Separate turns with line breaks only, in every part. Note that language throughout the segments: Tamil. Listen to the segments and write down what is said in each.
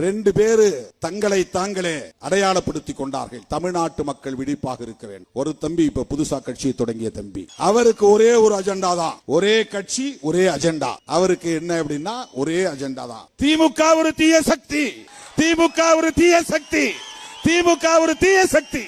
ரெண்டு பேரு தங்களை தாங்களே அடையாளப்படுத்திக் கொண்டார்கள். தமிழ்நாட்டு மக்கள் விழிப்பாக இருக்க வேண்டும். ஒரு தம்பி இப்ப புதுசா கட்சியை தொடங்கிய தம்பி. அவருக்கு ஒரே ஒரு அஜெண்டா தான். ஒரே கட்சி ஒரே அஜெண்டா. அவருக்கு என்ன அப்படின்னா ஒரே அஜெண்டா தான். திமுக ஒரு தீய சக்தி. திமுக ஒரு தீய சக்தி. திமுக ஒரு தீய சக்தி.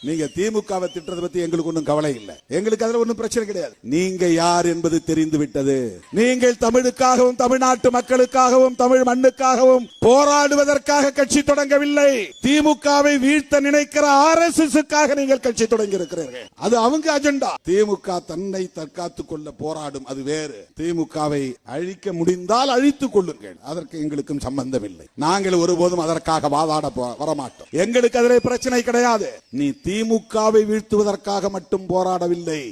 நீங்க திமுகவை திட்டத்தை பத்தி எங்களுக்கு ஒன்றும் கவலை இல்லை. எங்களுக்கு அதுல ஒன்றும் பிரச்சனை கிடையாது. நீங்க யார் என்பது தெரிந்து விட்டது. நீங்கள் தமிழுக்காகவும் தமிழ்நாட்டு மக்களுக்காகவும் தமிழ் மண்ணுக்காகவும் போராடுவதற்காக கட்சி தொடங்கவில்லை. திமுகவை வீழ்த்த நினைக்கிற ஆர் எஸ் எஸ் நீங்கள் கட்சி தொடங்கி இருக்கிறீர்கள் அது அவங்க அஜெண்டா. திமுக தன்னை தற்காத்துக் கொள்ள போராடும் அது வேறு. திமுகவை அழிக்க முடிந்தால் அழித்துக் கொள்ளுங்கள். அதற்கு எங்களுக்கும் சம்பந்தம் இல்லை நாங்கள் ஒருபோதும் அதற்காக வாதாட வரமாட்டோம். எங்களுக்கு அதிலே பிரச்சனை கிடையாது. நீ திமுகவை வீழ்த்துவதற்காக மட்டும் போராடவில்லை.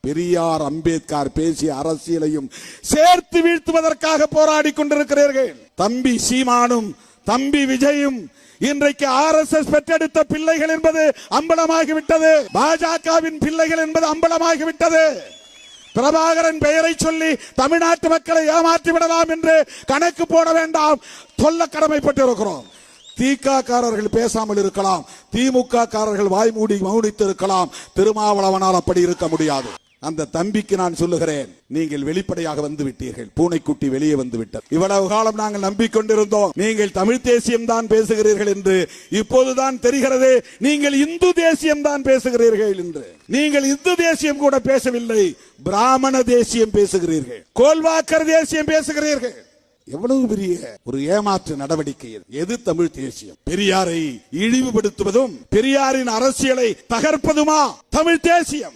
பெரியார் அம்பேத்கர் பேசிய அரசியலையும் சேர்த்து வீழ்த்துவதற்காக போராடி கொண்டிருக்கிறீர்கள். தம்பி சீமானும் தம்பி விஜயும் இன்றைக்கு ஆர் எஸ் எஸ் பெற்றெடுத்த பிள்ளைகள் என்பது அம்பலமாகிவிட்டது. பாஜகவின் பிள்ளைகள் என்பது அம்பலமாகிவிட்டது. பிரபாகரன் பெயரை சொல்லி தமிழ்நாட்டு மக்களை ஏமாற்றி விடலாம் என்று கணக்கு போட வேண்டாம். சொல்ல கடமைப்பட்டிருக்கிறோம். தீக்காக்காரர்கள் பேசாமல் இருக்கலாம். திமுக காரர்கள் வாய் மூடி மௌனித்து இருக்கலாம் திருமாவளவனால் அப்படி இருக்க முடியாது. அந்த தம்பிக்கு நான் சொல்லுகிறேன் நீங்கள் வெளிப்படையாக வந்து விட்டீர்கள். பூனைக்குட்டி வெளியே வந்து விட்டது. இவ்வளவு காலம் நாங்கள் நம்பிக்கொண்டிருந்தோம். நீங்கள் தமிழ் தேசியம் தான் பேசுகிறீர்கள் என்று. இப்போதுதான் தெரிகிறது நீங்கள் இந்து தேசியம் தான் பேசுகிறீர்கள் என்று. நீங்கள் இந்து தேசியம் கூட பேசவில்லை பிராமண தேசியம் பேசுகிறீர்கள். கோல்வாக்கர் தேசியம் பேசுகிறீர்கள். எவ்வளவு பெரிய ஒரு ஏமாற்று நடவடிக்கை எது தமிழ் தேசியம்? பெரியாரை இழிவுபடுத்துவதும் பெரியாரின் அரசியலை தகர்ப்பதுமா? தமிழ் தேசியம்.